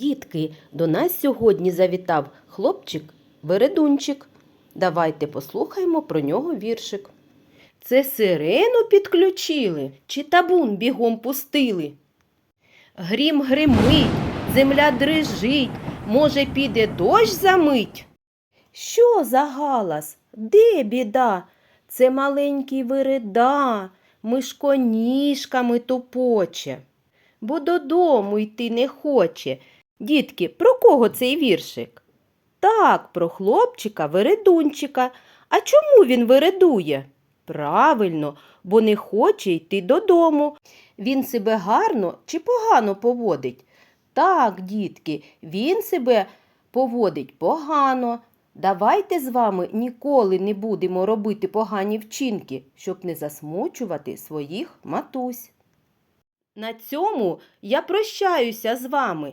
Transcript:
Дітки, до нас сьогодні завітав хлопчик Бередунчик. Давайте послухаємо про нього віршик. Це сирену підключили чи табун бігом пустили? Грім гримить, земля дрижить, може, піде дощ за мить? Що за галас? Де біда? Це маленький вирида, мишко ніжками тупоче, бо додому йти не хоче. Дітки, про кого цей віршик? Так, про хлопчика Вередунчика. А чому він вередує? Правильно, бо не хоче йти додому. Він себе гарно чи погано поводить? Так, дітки, він себе поводить погано. Давайте з вами ніколи не будемо робити погані вчинки, щоб не засмучувати своїх матусь. На цьому я прощаюся з вами.